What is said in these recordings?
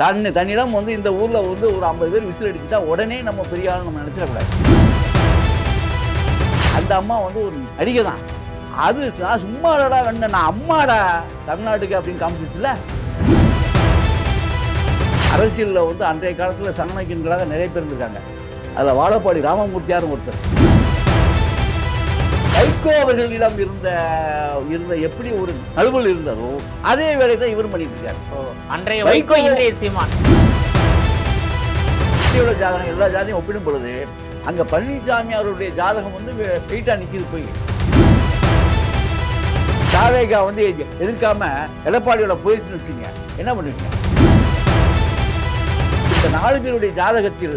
தன் தன்னிடம் வந்து இந்த ஊரில் வந்து ஒரு ஐம்பது பேர் விசில் அடிச்சுட்டா உடனே நம்ம பெரிய ஆள் நம்ம நினச்சிடக்கூடாது. அந்த அம்மா வந்து ஒரு நடிகை தான். அது நான் சும்மாடா வேண்ட நான் அம்மாடா தமிழ்நாட்டுக்கு அப்படின்னு காமிச்சிச்சுல. அரசியலில் வந்து அன்றைய காலத்தில் சனநக்கின்களாக நிறைய பேர் இருந்திருக்காங்க. அதில் வாழப்பாடி ராமமூர்த்தியாரும் ஒருத்தர்? வைகோ அவர்களிடம் இருந்த இருந்த எப்படி ஒரு நழுவல் இருந்ததோ அதே வேலை தான் இவரும் பண்ணிட்டு இருக்காரு அன்றைய வைகோ இன்றைய சீமான். ஜாதகம் எல்லா ஜாதியும் ஒப்பிடும் பொழுது அங்க பழனிசாமி அவருடைய ஜாதகம் வந்து வெயிட்டா நிக்குது போய். தாவேகா வந்து எதிர்க்காம எடப்பாடியோட போயிடுச்சுன்னு வச்சுங்க என்ன பண்ணுவீங்க? இந்த நாலு பேருடைய ஜாதகத்தில்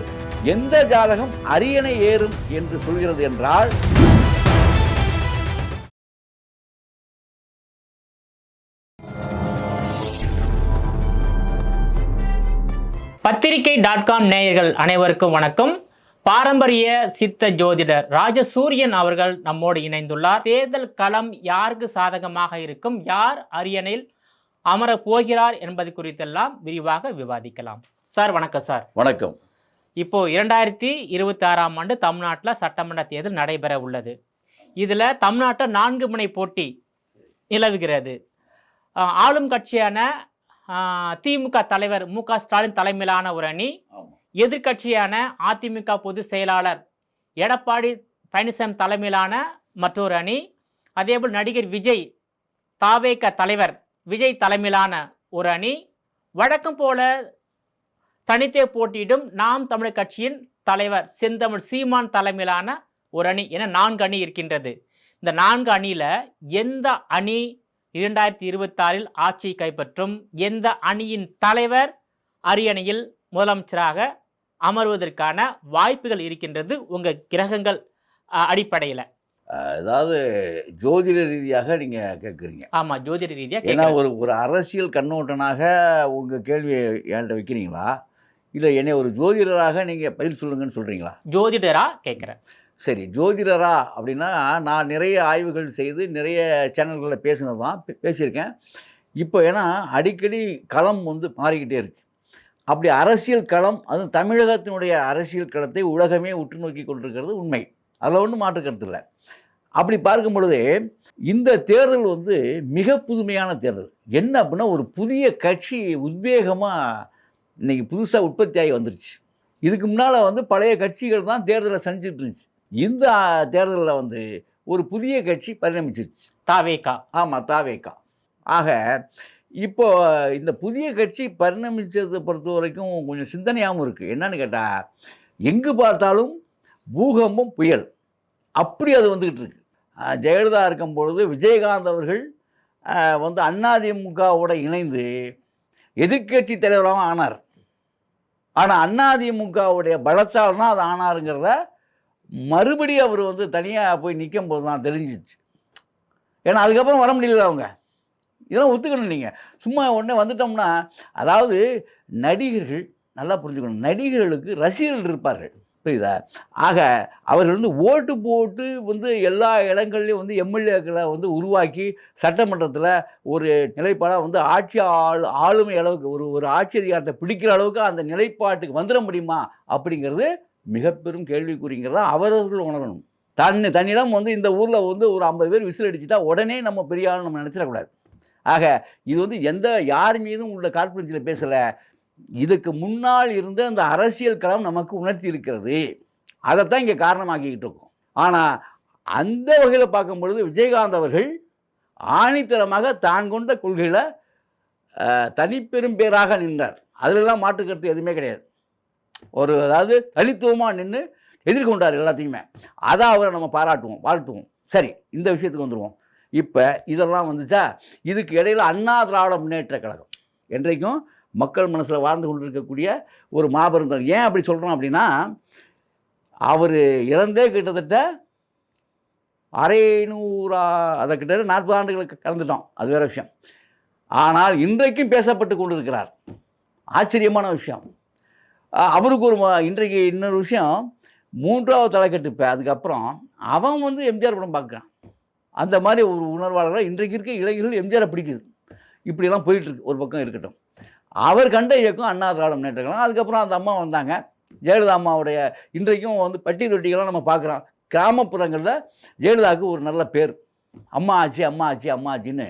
எந்த ஜாதகம் அரியணை ஏறும் என்று சொல்கிறது என்றால் பத்திரிகை டாட் காம் நேயர்கள் அனைவருக்கும் வணக்கம். பாரம்பரிய சித்த ஜோதிடர் ராஜசூரியன் அவர்கள் நம்மோடு இணைந்துள்ளார். தேர்தல் களம் யாருக்கு சாதகமாக இருக்கும்? யார் அரியணையில் அமரப் போகிறார் என்பது குறித்தெல்லாம் விரிவாக விவாதிக்கலாம். சார் வணக்கம் சார். வணக்கம். இப்போ இரண்டாயிரத்தி இருபத்தி ஆறாம் ஆண்டு தமிழ்நாட்டில் சட்டமன்ற தேர்தல் நடைபெற உள்ளது. இதில் தமிழ்நாட்டில் நான்கு முனை போட்டி நிலவுகிறது. ஆளும் கட்சியான திமுக தலைவர் மு க ஸ்டாலின் தலைமையிலான ஒரு அணி. ஆமா. எதிர்க்கட்சியான அதிமுக பொதுச் செயலாளர் எடப்பாடி பழனிசாமி தலைமையிலான மற்றொரு அணி. அதேபோல் நடிகர் விஜய் தாவேக தலைவர் விஜய் தலைமையிலான ஒரு அணி. வழக்கம் போல தனித்தே போட்டியிடும் நாம் தமிழர் கட்சியின் தலைவர் செந்தமிழ் சீமான் தலைமையிலான ஒரு அணி. என நான்கு அணி இருக்கின்றது. இந்த நான்கு அணியில எந்த அணி இரண்டாயிரத்தி இருபத்தாறில் ஆட்சியை கைப்பற்றும் எந்த அணியின் தலைவர் அரியணையில் முதலமைச்சராக அமர்வதற்கான வாய்ப்புகள் இருக்கின்றது உங்க கிரகங்கள் அடிப்படையில்? அதாவது ஜோதிட ரீதியாக நீங்க கேட்குறீங்க. ஆமா ஜோதிட ரீதியா ஏன்னா. ஒரு ஒரு அரசியல் கண்ணோட்டனாக உங்கள் கேள்வியை என்கிட்ட வைக்கிறீங்களா? இல்லை என்னை ஒரு ஜோதிடராக நீங்கள் பதில் சொல்லுங்கன்னு சொல்கிறீங்களா ஜோதிடரா கேட்கிறேன். சரி ஜோதிடரா அப்படின்னா நான் நிறைய ஆய்வுகள் செய்து நிறைய சேனல்களில் பேசினது தான் பேசியிருக்கேன். இப்போ ஏன்னா அடிக்கடி களம் வந்து மாறிக்கிட்டே இருக்கு. அப்படி அரசியல் களம் அதுவும் தமிழகத்தினுடைய அரசியல் களத்தை உலகமே உற்று நோக்கி கொண்டிருக்கிறது உண்மை. அதில் ஒன்றும் மாற்றுக்கிறது இல்லை. அப்படி பார்க்கும் பொழுது இந்த தேர்தல் வந்து மிக புதுமையான தேர்தல். என்ன அப்படின்னா ஒரு புதிய கட்சி உத்வேகமாக இன்றைக்கி புதுசாக உற்பத்தி ஆகி வந்துருச்சு. இதுக்கு முன்னால் வந்து பழைய கட்சிகள் தான் தேர்தலை செஞ்சுட்டு இருந்துச்சு. இந்த தேர்தலில் வந்து ஒரு புதிய கட்சி பரிணமிச்சிருச்சு. தாவேகா. ஆமாம் தாவேக்கா ஆக இப்போ இந்த புதிய கட்சி பரிணமிச்சதை பொறுத்த வரைக்கும் கொஞ்சம் சிந்தனையாகவும் இருக்குது என்னன்னு கேட்டால் எங்கு பார்த்தாலும் பூகம்பம் புயல். அப்படி அது வந்துக்கிட்டு இருக்கு. ஜெயலலிதா இருக்கும் பொழுது விஜயகாந்த் அவர்கள் வந்து அதிமுகவோட இணைந்து எதிர்க்கட்சி தலைவராகவும் ஆனார். ஆனால் அதிமுகவுடைய பலத்தால் தான் அது ஆனாருங்கிறத மறுபடியும் அவர் வந்து தனியாக போய் நிற்கும் போது தான் தெரிஞ்சிச்சு. ஏன்னா அதுக்கப்புறம் வர முடியல அவங்க. இதெல்லாம் ஒத்துக்கணும் நீங்கள் சும்மா உடனே வந்துட்டோம்னா அதாவது நடிகர்கள் நல்லா புரிஞ்சுக்கணும். நடிகர்களுக்கு ரசிகர்கள் இருப்பார்கள். புரியுதா? ஆக அவர்கள் வந்து ஓட்டு போட்டு வந்து எல்லா இடங்கள்லையும் வந்து எம்எல்ஏக்களை வந்து உருவாக்கி சட்டமன்றத்தில் ஒரு நிலைப்பாடாக வந்து ஆட்சி ஆள் ஆளுமை அளவுக்கு ஒரு ஒரு ஆட்சி அதிகாரத்தை பிடிக்கிற அளவுக்கு அந்த நிலைப்பாட்டுக்கு வந்துட முடியுமா? அப்படிங்கிறது மிக பெரும் கேள்விக்குறிங்கிறத அவர்கள் உணரணும். தன் தன்னிடம் வந்து இந்த ஊரில் வந்து ஒரு ஐம்பது பேர் விசில் அடிச்சுட்டா உடனே நம்ம பெரிய ஆள் நம்ம நினச்சிடக்கூடாது ஆக இது வந்து எந்த யார் மீதும் உள்ள கார்பரேஷனில் பேசலை. இதுக்கு முன்னால் இருந்த அந்த அரசியல் களம் நமக்கு உணர்த்தி இருக்கிறது. அதைத்தான் இங்கே காரணமாக்கிக்கிட்டு இருக்கோம். ஆனால் அந்த வகையில் பார்க்கும் பொழுது விஜயகாந்த் அவர்கள் ஆணித்தரமாக தான் கொண்ட கொள்கையில் தனிப்பெரும் பேராக நின்றார். அதிலெல்லாம் மாற்றுக்கருத்து எதுவுமே கிடையாது. ஒரு அதாவது தனித்துவமாக நின்று எதிர்கொண்டார் எல்லாத்தையுமே. அதை அவரை நம்ம பாராட்டுவோம் வாழ்த்துவோம். சரி இந்த விஷயத்துக்கு வந்துடுவோம் இப்போ இதெல்லாம் வந்துச்சா? இதுக்கு இடையில் அண்ணா திராவிட முன்னேற்ற கழகம். என்றைக்கும் மக்கள் மனசில் வாழ்ந்து கொண்டிருக்கக்கூடிய ஒரு மாபெரும் ஏன் அப்படி சொல்கிறோம் அப்படின்னா அவர் இறந்தே கிட்டத்தட்ட அரை நூறா அதை கிட்டத்தட்ட நாற்பது ஆண்டுகளுக்கு கலந்துட்டோம் அது வேற விஷயம். ஆனால் இன்றைக்கும் பேசப்பட்டு கொண்டிருக்கிறார். ஆச்சரியமான விஷயம். அவருக்கு ஒரு இன்றைக்கு இன்னொரு விஷயம். மூன்றாவது தலைக்கட்டு இப்போ அதுக்கப்புறம் அவன் வந்து எம்ஜிஆர் படம் பார்க்குறான். அந்த மாதிரி ஒரு உணர்வாளர்கள் இன்றைக்கு இருக்க இளைஞர்கள் எம்ஜிஆரை பிடிக்குது. இப்படியெல்லாம் போயிட்டுருக்கு ஒரு பக்கம் இருக்கட்டும். அவர் கண்ட இயக்கம் அண்ணா திராவிட முன்னேற்ற கழகம். அதுக்கப்புறம் அந்த அம்மா வந்தாங்க. ஜெயலலிதா அம்மாவுடைய இன்றைக்கும் வந்து பட்டி தொட்டிகள்லாம் நம்ம பார்க்குறோம். கிராமப்புறங்களில் ஜெயலலிதாவுக்கு ஒரு நல்ல பேர். அம்மா ஆச்சு அம்மா ஆச்சு அம்மா ஆச்சின்னு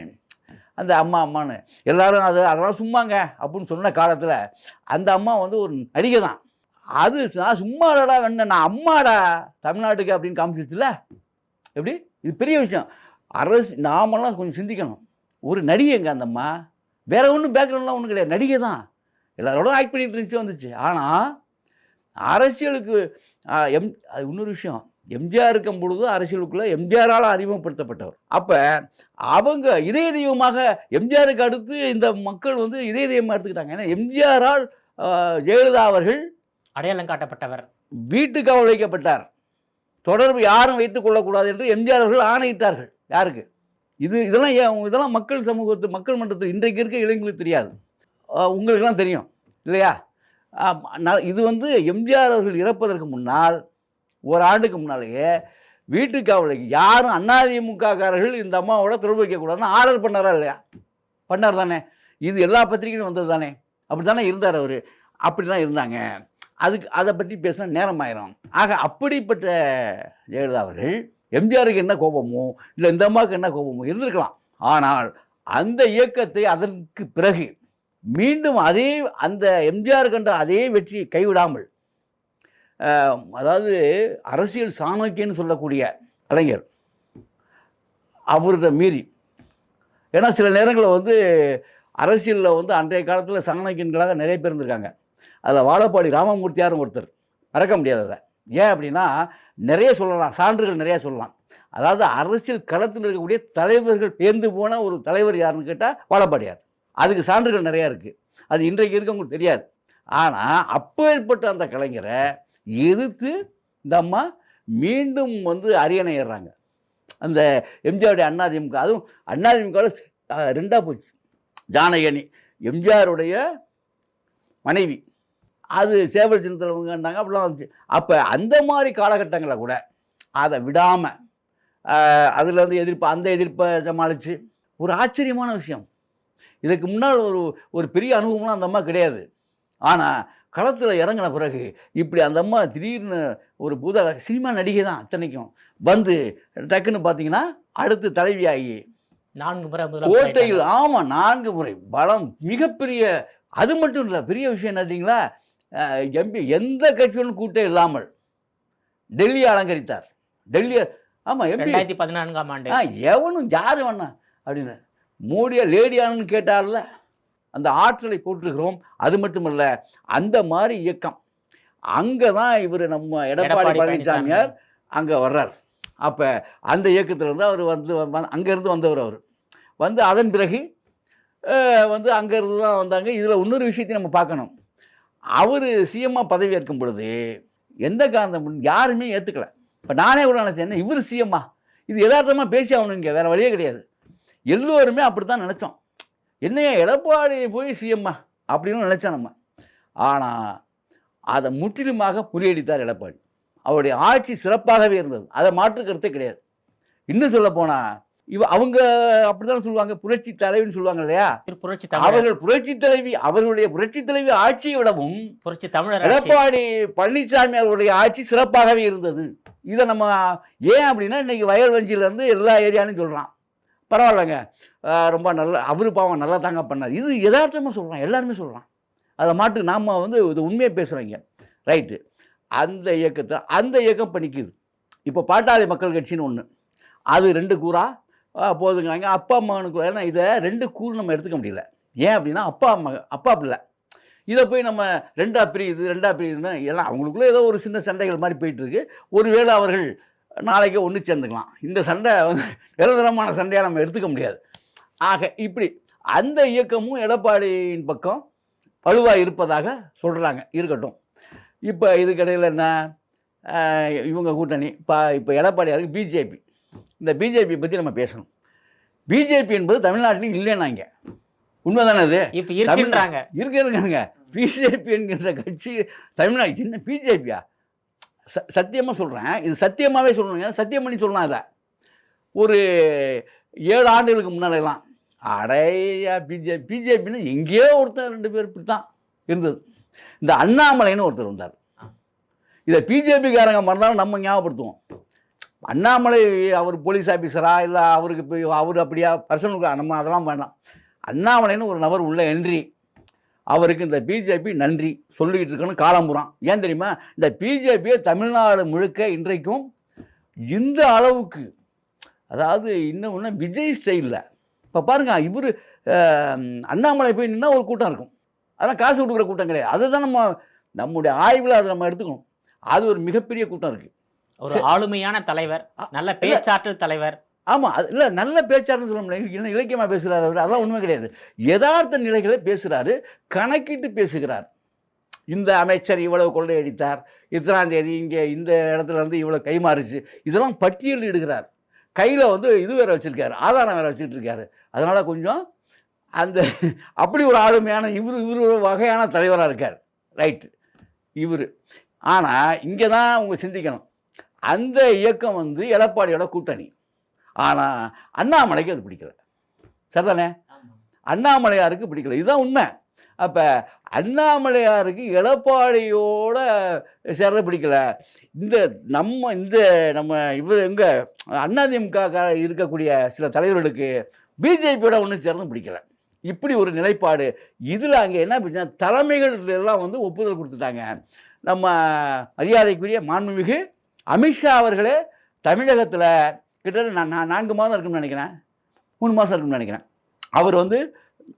அந்த அம்மா அம்மான்னு. எல்லாரும் அது அதெல்லாம் சும்மாங்க அப்படின்னு சொன்ன காலத்தில் அந்த அம்மா வந்து ஒரு நடிகை தான் அது நான் சும்மாடா வேணும் நான் அம்மாடா தமிழ்நாட்டுக்கு அப்படின்னு காமிச்சிச்சுல எப்படி? இது பெரிய விஷயம். அரசு நாமெல்லாம் கொஞ்சம் சிந்திக்கணும். ஒரு நடிகைங்க அந்த அம்மா. வேற ஒன்றும் பேக்ரவுண்ட்லாம் ஒன்றும் கிடையாது. நடிகை தான் எல்லாரோட ஆக்ட் பண்ணிட்டு இருந்துச்சு வந்துச்சு. ஆனால் அரசியலுக்கு எம் அது இன்னொரு விஷயம். எம்ஜிஆர் இருக்கும் பொழுது அரசியலுக்குள்ள எம்ஜிஆரால் அறிமுகப்படுத்தப்பட்டவர். அப்போ அவங்க இதய தெய்வமாக எம்ஜிஆருக்கு அடுத்து இந்த மக்கள் வந்து இதய தெய்வமாக எடுத்துக்கிட்டாங்க. ஏன்னா எம்ஜிஆரால் ஜெயலலிதா அவர்கள் அடையாளம் காட்டப்பட்டவர். வீட்டுக்கு அவள் வைக்கப்பட்டார். தொடர்பு யாரும் வைத்துக் கொள்ளக்கூடாது என்று எம்ஜிஆர் அவர்கள் ஆணையிட்டார்கள். யாருக்கு? இது இதெல்லாம் ஏன் இதெல்லாம் மக்கள் சமூகத்து மக்கள் மன்றத்தில் இன்றைக்கு இருக்க இளைஞர்களுக்கு தெரியாது. உங்களுக்கெல்லாம் தெரியும். இல்லையா? இது வந்து எம்ஜிஆர் அவர்கள் இறப்பதற்கு முன்னால் ஒரு ஆண்டுக்கு முன்னாலேயே வீட்டுக்கு யாரும் அதிமுககாரர்கள் இந்த அம்மாவோட தொடர்பு வைக்கக்கூடாதுன்னு ஆர்டர் பண்ணாரா இல்லையா? பண்ணார் தானே. இது எல்லா பத்திரிகையும் வந்தது தானே. அப்படி தானே இருந்தார் அவர். அப்படி தான் இருந்தாங்க. அதுக்கு அதை பற்றி பேசினா நேரம் ஆயிரும். ஆக அப்படிப்பட்ட ஜெயலலிதா அவர்கள் எம்ஜிஆருக்கு என்ன கோபமோ இல்லை இந்த அம்மாவுக்கு என்ன கோபமோ இருந்திருக்கலாம். ஆனால் அந்த இயக்கத்தை அதற்கு பிறகு மீண்டும் அதே அந்த எம்ஜிஆர் கண்ட அதே வெற்றியை கைவிடாமல் அதாவது அரசியல் சாணக்கியன்னு சொல்லக்கூடிய கலைஞர் அவர்கிட்ட மீறி. ஏன்னா சில நேரங்களில் வந்து அரசியலில் வந்து அன்றைய காலத்தில் சாணக்கியன்களாக நிறைய பேர் இருந்திருக்காங்க. அதில் வாழப்பாடி ராமமூர்த்தியாரும் ஒருத்தர் மறக்க முடியாததை அதை. ஏன் அப்படின்னா நிறைய சொல்லலாம் சான்றுகள் நிறைய சொல்லலாம். அதாவது அரசியல் களத்தில் இருக்கக்கூடிய தலைவர்கள் பேர்ந்து போன ஒரு தலைவர் யாருன்னு கேட்டால் வாழப்பாடியார். அதுக்கு சான்றுகள் நிறையா இருக்குது அது இன்றைக்கு இருக்கவங்களுக்கு தெரியாது. ஆனால் அப்போ ஏற்பட்ட அந்த கலைஞரை எதிர்த்து இந்த அம்மா மீண்டும் வந்து அரியணை ஏறுறாங்க. அந்த எம்ஜிஆருடைய அண்ணாதிமுக அதுவும் அண்ணாதிமுகவில் ரெண்டாக போச்சு. ஜானகி எம்ஜிஆருடைய மனைவி. அது சேவல் சின்னத்தில் அப்படிலாம் வந்துச்சு அப்போ அந்த மாதிரி காலகட்டங்களில் கூட அதை விடாமல் அதில் வந்து எதிர்ப்பு அந்த எதிர்ப்பை சமாளித்து ஒரு ஆச்சரியமான விஷயம். இதுக்கு முன்னால் ஒரு ஒரு பெரிய அனுபவம்லாம் அந்த அம்மா கிடையாது. ஆனால் களத்தில் இறங்கின பிறகு இப்படி அந்த அம்மா திடீர்னு ஒரு புத சினிமா நடிகை தான் அத்தனைக்கும். வந்து டக்குன்னு பார்த்தீங்கன்னா அடுத்து தலைவியாகி நான்கு முறை கோட்டையில் ஆமாம் நான்கு முறை. பலம் மிகப்பெரிய அது மட்டும் இல்லை பெரிய விஷயம் என்ன தெரியுங்களா? எம்பி எந்த கட்சியோடும் கூட்டம் இல்லாமல் டெல்லியை அலங்கரித்தார். டெல்லி ஆமாம் எம்பி. ரெண்டாயிரத்தி பதினான்காம் ஆண்டு. எவனும் யார் வேணா அப்படின்னு. மோடியா லேடியான்னு கேட்டார்ல. அந்த ஆற்றலை போட்டிருக்கிறோம் அது மட்டுமல்ல அந்த மாதிரி இயக்கம். அங்கே தான் இவர் நம்ம எடப்பாடி பழனிசாமியார் அங்கே வர்றார். அப்போ அந்த இயக்கத்துல இருந்து அவர் வந்து அங்கேருந்து வந்தவர் அவர். வந்து அதன் பிறகு வந்து அங்கேருந்து தான் வந்தாங்க. இதில் இன்னொரு விஷயத்தையும் நம்ம பார்க்கணும். அவர் சிஎம்மாக பதவி ஏற்கும் பொழுது எந்த காரணம் யாருமே ஏற்றுக்கல இப்போ நானே கூட நினச்சேன் இவர் சிஎம்மா இது யதார்த்தமாக பேசி ஆகணும் இங்கே வேறு வழியே கிடையாது. எல்லோருமே அப்படி தான் நினச்சோம். என்னையா எடப்பாடி போய் சிஎம்மா அப்படின்னு நினச்சோம் நம்ம. ஆனால் அதை முற்றிலுமாக முறியடித்தார் எடப்பாடி. அவருடைய ஆட்சி சிறப்பாகவே இருந்தது. அதை மாற்று கருத்தே கிடையாது. இன்னும் சொல்ல போனா இவ அவங்க அப்படிதான் சொல்லுவாங்க புரட்சி தலைவின்னு சொல்லுவாங்க இல்லையா? புரட்சி அவர்கள் புரட்சி தலைவி அவர்களுடைய புரட்சி தலைவி ஆட்சியை விடவும் புரட்சி தமிழர். எடப்பாடி பழனிசாமி அவருடைய ஆட்சி சிறப்பாகவே இருந்தது. இதை நம்ம ஏன் அப்படின்னா இன்னைக்கு வயல் இருந்து எல்லா ஏரியான்னு சொல்கிறான் பரவாயில்லைங்க. ரொம்ப நல்ல அவரு பாவம் நல்லா தாங்க பண்ணார். இது எதார்த்தமாக சொல்கிறான் எல்லாருமே சொல்கிறான் அதை மாட்டு நாம் வந்து இது உண்மையை பேசுகிறோங்க ரைட்டு அந்த இயக்கத்தை அந்த இயக்கம் பண்ணிக்குது இப்போ பாட்டாளி மக்கள் கட்சின்னு ஒன்று அது ரெண்டு கூறா போதுங்கிறாங்க. அப்பா அம்மானுக்கு ஏன்னா இதை ரெண்டு கூறு நம்ம எடுத்துக்க முடியல. ஏன் அப்படின்னா அப்பா அம்மா அப்பா பிள்ளை இதை போய் நம்ம ரெண்டா பிரியுது ரெண்டா பிரியுதுன்னா எல்லாம் அவங்களுக்குள்ளே ஏதோ ஒரு சின்ன சண்டைகள் மாதிரி போயிட்டுருக்கு ஒருவேளை அவர்கள் நாளைக்கு ஒன்று சேர்ந்துக்கலாம். இந்த சண்டை வந்து நிரந்தரமான சண்டையாக நம்ம எடுத்துக்க முடியாது. ஆக இப்படி அந்த இயக்கமும் எடப்பாடியின் பக்கம் வலுவாக இருப்பதாக சொல்கிறாங்க இருக்கட்டும். இப்போ இதுக்கிடையில் என்ன? இவங்க கூட்டணி இப்போ இப்போ எடப்பாடியாருக்கு பிஜேபி. இந்த பிஜேபி பற்றி நம்ம பேசணும். பிஜேபி என்பது தமிழ்நாட்டிலும் இல்லைன்னாங்க உண்மைதானே அது? இப்ப இருக்கின்றாங்க. இருக்க இருக்காங்க பிஜேபி என்கின்ற கட்சி தமிழ்நாடு சின்ன பிஜேபியா? ச சத்தியமாக சொல்கிறேன் இது சத்தியமாகவே சொல்லணுங்க சத்தியம் பண்ணி சொல்லலாம் இதை. ஒரு ஏழு ஆண்டுகளுக்கு முன்னாலெல்லாம் அடையா பிஜே பிஜேபின்னு எங்கேயோ ஒருத்தர் ரெண்டு பேர் இப்படி தான் இருந்தது. இந்த அண்ணாமலைன்னு ஒருத்தர் வந்தார் இதை பிஜேபிக்காரங்க மறந்தாலும் நம்ம ஞாபகப்படுத்துவோம். அண்ணாமலை அவர் போலீஸ் ஆஃபீஸரா இல்லை அவருக்கு போய் அவர் அப்படியா பர்சனல் நம்ம அதெல்லாம் வேண்டாம். அண்ணாமலைன்னு ஒரு நபர் உள்ள என்ட்ரி அவருக்கு இந்த பிஜேபி நன்றி சொல்லிக்கிட்டு இருக்கணும் காலம்புறம் ஏன் தெரியுமா? இந்த பிஜேபியை தமிழ்நாடு முழுக்க இன்றைக்கும் இந்த அளவுக்கு அதாவது இன்னும் இன்னும் விஜய் ஸ்டைலில் இப்போ பாருங்க இவர் அண்ணாமலை போய் நின்னா ஒரு கூட்டம் இருக்கும். அதெல்லாம் காசு கொடுக்குற கூட்டம் கிடையாது. அதுதான் நம்ம நம்முடைய ஆய்வில் அதை நம்ம எடுத்துக்கணும். அது ஒரு மிகப்பெரிய கூட்டம் இருக்குது ஒரு ஆளுமையான தலைவர் நல்ல பேச்சாற்றல் தலைவர். ஆமாம் அது இல்லை நல்ல பேச்சாருன்னு சொல்ல முடியாது. என்ன இலக்கியமாக பேசுகிறாரு அவர். அதெல்லாம் உண்மை கிடையாது. யதார்த்த நிலைகளை பேசுகிறாரு கணக்கிட்டு பேசுகிறார். இந்த அமைச்சர் இவ்வளவு கொள்ளையடித்தார் இத்தனாம் தேதி இங்கே இந்த இடத்துல இருந்து இவ்வளோ கைமாறுச்சு இதெல்லாம் பட்டியல் இடுகிறார். கையில் வந்து இது வேறு வச்சுருக்காரு ஆதாரம் வேறு வச்சுட்டு இருக்காரு. அதனால் கொஞ்சம் அந்த அப்படி ஒரு ஆளுமையான இவர் இவர் ஒரு வகையான தலைவராக இருக்கார். ரைட்டு. இவர். ஆனால் இங்கே தான் அவங்க சிந்திக்கணும். அந்த இயக்கம் வந்து எடப்பாடியோட கூட்டணி. ஆனால் அண்ணாமலைக்கு அது பிடிக்கல. சரிதானே? அண்ணாமலையாருக்கு பிடிக்கல. இதுதான் உண்மை. அப்போ அண்ணாமலையாருக்கு எடப்பாடியோட சேர பிடிக்கல. இந்த நம்ம இந்த நம்ம இவர் எங்கே அதிமுக இருக்கக்கூடிய சில தலைவர்களுக்கு பிஜேபியோட ஒன்றும் சேரணும் பிடிக்கல. இப்படி ஒரு நிலைப்பாடு. இதில் அங்கே என்ன பிரச்சனை? தலைமைகள் எல்லாம் வந்து ஒப்புதல் கொடுத்துட்டாங்க. நம்ம மரியாதைக்குரிய மாண்புமிகு அமித்ஷா அவர்களே தமிழகத்தில் கிட்டத்தட்ட நான் நான் நான்கு மாதம் இருக்குன்னு நினைக்கிறேன். மூணு மாதம் இருக்குன்னு நினைக்கிறேன். அவர் வந்து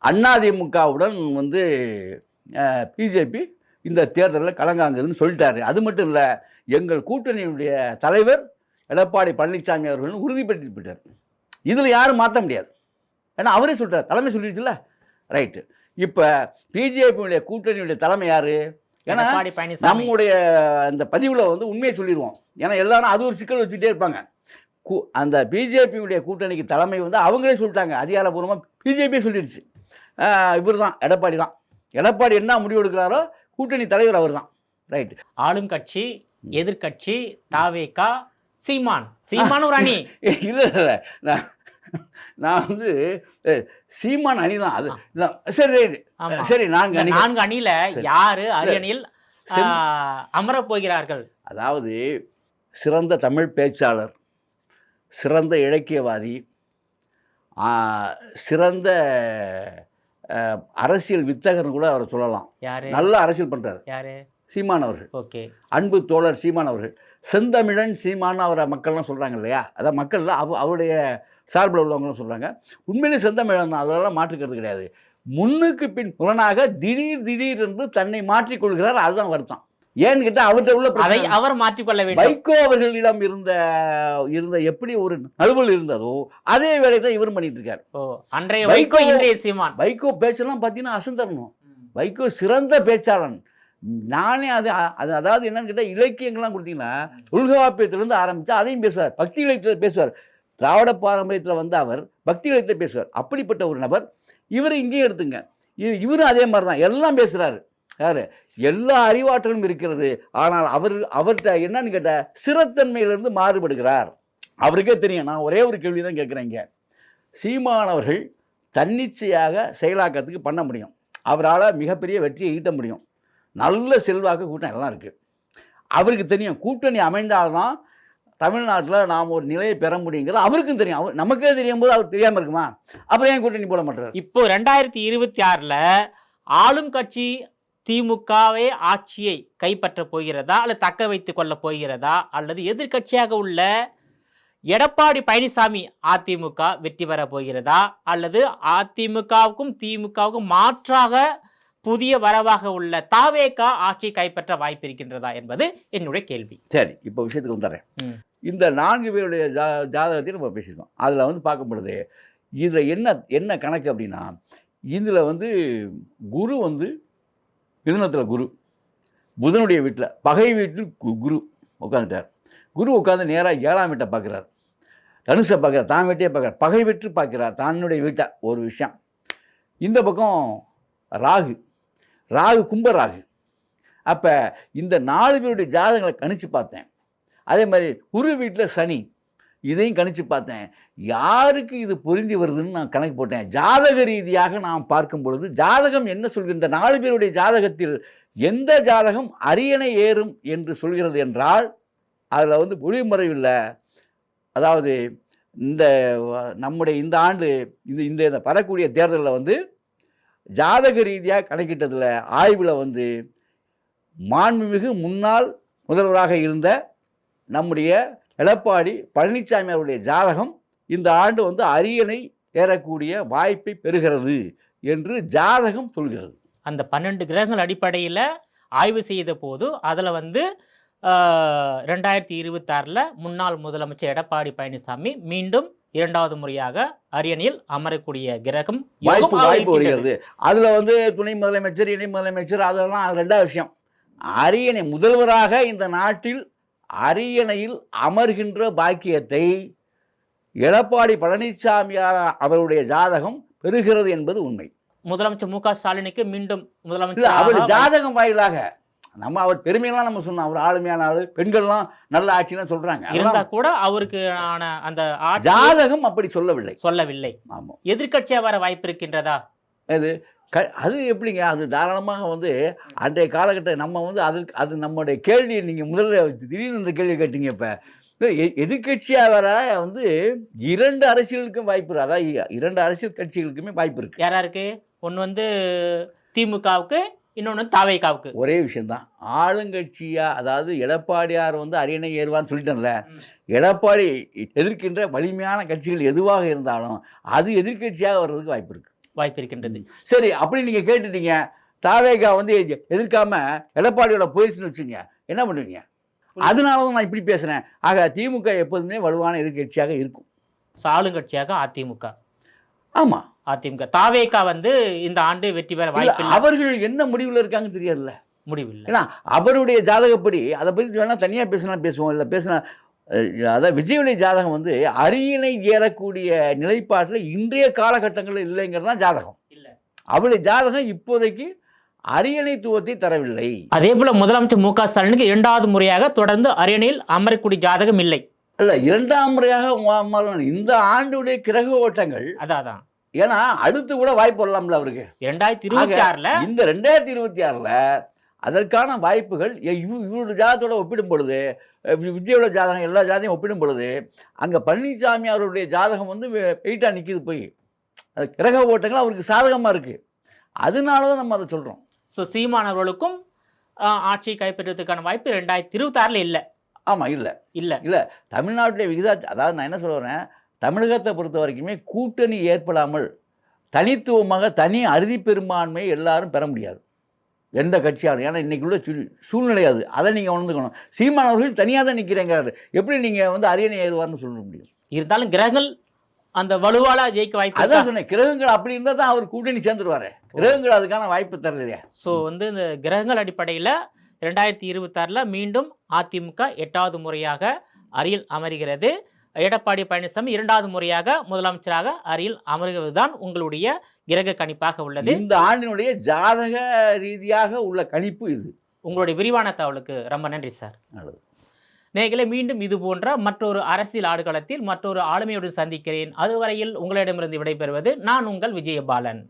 அதிமுகவுடன் வந்து பிஜேபி இந்த தேர்தலில் கலங்காங்குதுன்னு சொல்லிட்டாரு. அது மட்டும் இல்லை எங்கள் கூட்டணியுடைய தலைவர் எடப்பாடி பழனிசாமி அவர்கள் உறுதிப்படுத்தி போயிட்டார். இதில் யாரும் மாற்ற முடியாது. ஏன்னா அவரே சொல்லிட்டார். தலைமை சொல்லிடுச்சுல்ல? ரைட்டு. இப்போ பிஜேபியுடைய கூட்டணியுடைய தலைமை யார்? ஏன்னா நம்முடைய அந்த பதிவில் வந்து உண்மையை சொல்லிடுவோம் ஏன்னா எல்லாரும் அது ஒரு சிக்கல் வச்சுட்டே இருப்பாங்க. கூ அந்த பிஜேபியுடைய கூட்டணிக்கு தலைமை வந்து அவங்களே சொல்லிட்டாங்க. அதிகாரப்பூர்வமாக பிஜேபியே சொல்லிடுச்சு. இவர் தான் எடப்பாடி தான் எடப்பாடி என்ன முடிவு எடுக்கிறாரோ கூட்டணி தலைவர் அவர் தான் ரைட்டு ஆளும் கட்சி எதிர்க்கட்சி தாவேகா சீமான். சீமான் ஒரு அணி. இல்லை இல்லை நான் நான் வந்து சீமான் அணி தான் அது. சரி ஆமா. சரி நான்கு அணி நான்கு அணியில. யாரு அரியணியில் அமரப் போகிறார்கள்? அதாவது சிறந்த தமிழ் பேச்சாளர். சிறந்த இலக்கியவாதி சிறந்த அரசியல் வித்தகர்னு கூட அவரை சொல்லலாம். யாரு? நல்ல அரசியல் பண்ணுறாரு யாரு? சீமான் அவர்கள். ஓகே. அன்பு தோழர் சீமான் அவர்கள். செந்தமிழன் சீமான் அவரை மக்கள்லாம் சொல்கிறாங்க இல்லையா? அதான் மக்கள் அவ அவருடைய சார்பில் உள்ளவங்களும் சொல்கிறாங்க உண்மையிலே செந்தமிழன் தான் அதெல்லாம் மாற்றுக்கிறது கிடையாது. முன்னுக்கு பின் புலனாக திடீர் திடீர் என்று தன்னை மாற்றிக்கொள்கிறார் அதுதான் வருத்தம். ஏன்னு கேட்டால் அவர்கிட்ட உள்ள அதை அவர் மாற்றிக்கொள்ள வேண்டும். வைகோ அவர்களிடம் இருந்த இருந்த எப்படி ஒரு நழுவல் இருந்ததோ அதே வேலையை தான் இவர் பண்ணிட்டு இருக்காரு அன்றைய வைகோ- இன்றைய சீமான். வைகோ பேச்செல்லாம் பார்த்தீங்கன்னா அசந்தரணும். வைகோ சிறந்த பேச்சாளன். நானே அது அது அதாவது என்னன்னு கேட்டால் இலக்கியங்கள்லாம் கொடுத்தீங்கன்னா தொல்காப்பியத்திலேருந்து ஆரம்பித்து அதையும் பேசுவார். பக்தி இலக்கியத்தில் பேசுவார். திராவிட பாரம்பரியத்தில் வந்த அவர் பக்தி இலக்கியத்தில் பேசுவார். அப்படிப்பட்ட ஒரு நபர். இவரை இங்கேயும் எடுத்துங்க. இவரும் அதே மாதிரி தான் எல்லாம் பேசுகிறாரு யார்? எல்லா அறிவாற்றலும் இருக்கிறது. ஆனால் அவர் அவர்கிட்ட என்னன்னு கேட்டால் சிறத்தன்மையிலிருந்து மாறுபடுகிறார். அவருக்கே தெரியும். நான் ஒரே ஒரு கேள்வி தான் கேட்குறேங்க சீமானவர்கள் தன்னிச்சையாக செயலாக்கத்துக்கு பண்ண முடியும். அவரால் மிகப்பெரிய வெற்றியை ஈட்ட முடியும். நல்ல செல்வாக்கு கூட்டம் எல்லாம் இருக்குது அவருக்கு தெரியும். கூட்டணி அமைந்தால்தான் தமிழ்நாட்டில் நாம் ஒரு நிலையை பெற முடியுங்கிறது அவருக்கும் தெரியும். அவர் நமக்கே தெரியும் போது அவர் தெரியாமல் இருக்குமா? அப்புறம் ஏன் கூட்டணி போட மாட்டார் இப்போ ரெண்டாயிரத்தி இருபத்தி ஆறில் ஆளும் கட்சி திமுகவே ஆட்சியை கைப்பற்ற போகிறதா அல்லது தக்க வைத்துக் கொள்ள போகிறதா அல்லது எதிர்க்கட்சியாக உள்ள எடப்பாடி பழனிசாமி அதிமுக வெற்றி பெற போகிறதா அல்லது அதிமுகவுக்கும் திமுகவுக்கும் மாற்றாக புதிய வரவாக உள்ள தாவேகா ஆட்சி கைப்பற்ற வாய்ப்பு இருக்கின்றதா என்பது என்னுடைய கேள்வி. சரி இப்போ விஷயத்துக்கு வந்துடுறேன். இந்த நான்கு பேருடைய ஜா ஜாதகத்தையும் நம்ம பேசியிருக்கோம். அதில் வந்து பார்க்கும் பொழுது இதில் என்ன என்ன கணக்கு அப்படின்னா இதில் வந்து குரு வந்து மிதுனத்தில் குரு. புதனுடைய வீட்டில் பகை வீட்டில் கு- குரு உட்காந்துட்டார் குரு உட்காந்து நேராக ஏழாம் வீட்டை பார்க்குறார் தனுஷை பார்க்குறார் தான் வீட்டையே பார்க்குறார் பகை வீட்டு பார்க்குறார் தன்னுடைய வீட்டை ஒரு விஷயம். இந்த பக்கம் ராகு. ராகு கும்ப ராகு. அப்போ இந்த நாலு பேருடைய ஜாதகங்களை கணித்து பார்த்தேன். அதே மாதிரி குரு வீட்டில் சனி. இதையும் கணிச்சு பார்த்தேன். யாருக்கு இது பொருந்தி வருதுன்னு நான் கணக்கு போட்டேன். ஜாதக ரீதியாக நாம் பார்க்கும் பொழுது ஜாதகம் என்ன சொல்கின்ற நாலு பேருடைய ஜாதகத்தில் எந்த ஜாதகம் அரியணை ஏறும் என்று சொல்கிறது என்றால் அதில் வந்து ஒளிமறைவில் அதாவது இந்த நம்முடைய இந்த ஆண்டு இந்த இந்த இந்த வரக்கூடிய தேர்தலில் வந்து ஜாதக ரீதியாக கணக்கிட்டதில் ஆய்வில் வந்து மாண்புமிகு முன்னாள் முதல்வராக இருந்த நம்முடைய எடப்பாடி பழனிசாமி அவருடைய ஜாதகம் இந்த ஆண்டு வந்து அரியணை ஏறக்கூடிய வாய்ப்பை பெறுகிறது என்று ஜாதகம் சொல்கிறது. அந்த பன்னெண்டு கிரகங்கள் அடிப்படையில் ஆய்வு செய்த போது அதில் வந்து ரெண்டாயிரத்தி இருபத்தாறில் முன்னாள் முதலமைச்சர் எடப்பாடி பழனிசாமி மீண்டும் இரண்டாவது முறையாக அரியணையில் அமரக்கூடிய கிரகம் வாய்ப்பு வாய்ப்பு. வருகிறது. அதில் வந்து துணை முதலமைச்சர் இணை முதலமைச்சர் அதெல்லாம் அது ரெண்டாவது விஷயம். அரியணை முதல்வராக இந்த நாட்டில் அரியணையில் அமர்கின்ற பாக்கியத்தை எடப்பாடி பழனிசாமியார் அவருடைய ஜாதகம் பெறுகிறது என்பது உண்மை. முதலமைச்சர் மு க ஸ்டாலினுக்கு மீண்டும் இல்ல அவர் முதலமைச்சர் ஜாதகம் வாயிலாக நம்ம அவர் பெருமையெல்லாம் நம்ம சொன்னோம். அவர் ஆளுமையான ஆளு பெண்கள்லாம் நல்ல ஆட்சின்னு சொல்றாங்க. இருந்தா கூட அவருக்கு அந்த ஜாதகம் அப்படி சொல்லவில்லை. சொல்லவில்லை. ஆமாம் எதிர்க்கட்சியா வர வாய்ப்பு இருக்கின்றதா? க அது எப்படிங்க? அது தாராளமாக வந்து அன்றைய காலகட்டம் நம்ம வந்து அதற்கு அது நம்முடைய கேள்வி நீங்கள் முதல்ல திடீர்னு இந்த கேள்வி கேட்டீங்க இப்போ. எதிர்கட்சியாக வர வந்து இரண்டு அரசியலுக்கும் வாய்ப்பு இருக்கு. அதாவது இரண்டு அரசியல் கட்சிகளுக்குமே வாய்ப்பு இருக்கு. யாரா இருக்கு? ஒன்று வந்து திமுகவுக்கு இன்னொன்று தாவைக்காவுக்கு. ஒரே விஷயம்தான். ஆளுங்கட்சியா அதாவது எடப்பாடியார் வந்து அரியணை ஏறுவான்னு சொல்லிட்டேன்ல. எடப்பாடி எதிர்க்கின்ற வலிமையான கட்சிகள் எதுவாக இருந்தாலும் அது எதிர்க்கட்சியாக வர்றதுக்கு வாய்ப்பு இருக்கு. வாய்ப்பு இருக்கின்றது. சரி அப்படி நீங்க கேட்டுட்டீங்க. தாவேகா வந்து எதிர்க்காம எடப்பாடியோட போயிடுச்சுன்னு வச்சுங்க. என்ன பண்ணுவீங்க? அதனால தான் நான் இப்படி பேசுறேன். ஆக திமுக எப்போதுமே வலுவான எதிர்க்கட்சியாக இருக்கும். ஆளுங்கட்சியாக அதிமுக. ஆமா. அதிமுக. தாவேக்கா வந்து இந்த ஆண்டு வெற்றி பெற வாய்ப்பில்லை. அவர்கள் என்ன முடிவுல இருக்காங்கன்னு தெரியாதுல்ல. முடிவில்லை. ஏன்னா அவருடைய ஜாதகப்படி அதை பத்தி வேணா தனியா பேசினா பேசுவோம் இல்லை பேசினா அதாவது விஜயுடைய ஜாதகம் வந்து அரியணை ஏறக்கூடிய நிலைப்பாட்டில் இன்றைய காலகட்டங்களில் இல்லைங்கிறது தான் ஜாதகம். இல்ல. அவருடைய ஜாதகம் இப்போதைக்கு அரியணைத்துவத்தை தரவில்லை. அதே போல முதலமைச்சர் மு க ஸ்டாலினுக்கு இரண்டாவது முறையாக தொடர்ந்து அரியணையில் அமரக்கூடிய ஜாதகம் இல்லை. அல்ல இரண்டாம் முறையாக ம- ம- இந்த ஆண்டுடைய கிரக ஓட்டங்கள் அதான் அதான். ஏன்னா அடுத்து கூட வாய்ப்பு வரலாம்ல அவருக்கு. இரண்டாயிரத்தி இருபத்தி ஆறுல இந்த ரெண்டாயிரத்தி இருபத்தி ஆறில் அதற்கான வாய்ப்புகள் இ- இவ- இவரோட ஜாதகத்தோட ஒப்பிடும் பொழுது விஜயோட ஜாதகம் எல்லா ஜாதகம் ஒப்பிடும் பொழுது அங்கே பழனிசாமி அவருடைய ஜாதகம் வந்து வெயிட்டாக நிற்கிது போய். அது கிரக ஓட்டங்கள் அவருக்கு சாதகமாக இருக்குது அதனால தான் நம்ம அதை சொல்கிறோம் ஸோ சீமானவர்களுக்கும் ஆஹ், ஆட்சியை கைப்பற்றுவதற்கான வாய்ப்பு ரெண்டாயிரத்தி இருபத்தி ஆறுல இல்லை. ஆமாம் இல்லை. இல்லை. தமிழ்நாட்டில் விகிதா அதாவது நான் என்ன சொல்ல வரேன்? தமிழகத்தை பொறுத்த வரைக்குமே கூட்டணி ஏற்படாமல் தனித்துவமாக தனி அறுதி பெரும்பான்மை எல்லாரும் பெற முடியாது. எந்த கட்சியாலும் ஏன்னா இன்னைக்கு உள்ள சூழ்- சூழ்நிலை அது. அதை நீங்கள் உணர்ந்துக்கணும். சீமான் அவர்கள் தனியாக தான் நிற்கிறேங்கிறாரு எப்படி நீங்கள் வந்து அரியணை ஏறுவார்னு சொல்ல முடியும்? இருந்தாலும் கிரகங்கள் அந்த வலுவால ஜெயிக்க வாய்ப்பு அதான்? சொன்னேன். கிரகங்கள் அப்படி இருந்தால் தான் அவர் கூட்டணி சேர்ந்துருவாரு. கிரகங்கள் அதுக்கான வாய்ப்பு தரலையே ஸோ வந்து இந்த கிரகங்கள் அடிப்படையில் ரெண்டாயிரத்தி இருபத்தாறில் மீண்டும் அதிமுக எட்டாவது முறையாக அரியில் அமர்கிறது. எடப்பாடி பழனிசாமி இரண்டாவது முறையாக முதலமைச்சராக அரியில் அமர்வதுதான் உங்களுடைய கிரக கணிப்பாக உள்ளது. இந்த ஆண்டினுடைய ஜாதக ரீதியாக உள்ள கணிப்பு இது. உங்களுடைய விரிவான தகவலுக்கு ரொம்ப நன்றி சார். நல்லது. நேயர்களே மீண்டும் இது போன்ற மற்றொரு அரசியல் ஆடுகளத்தில் மற்றொரு ஆளுமையோடு சந்திக்கிறேன். அதுவரையில் உங்களிடமிருந்து விடைபெறுவது நான் உங்கள் விஜயபாலன்.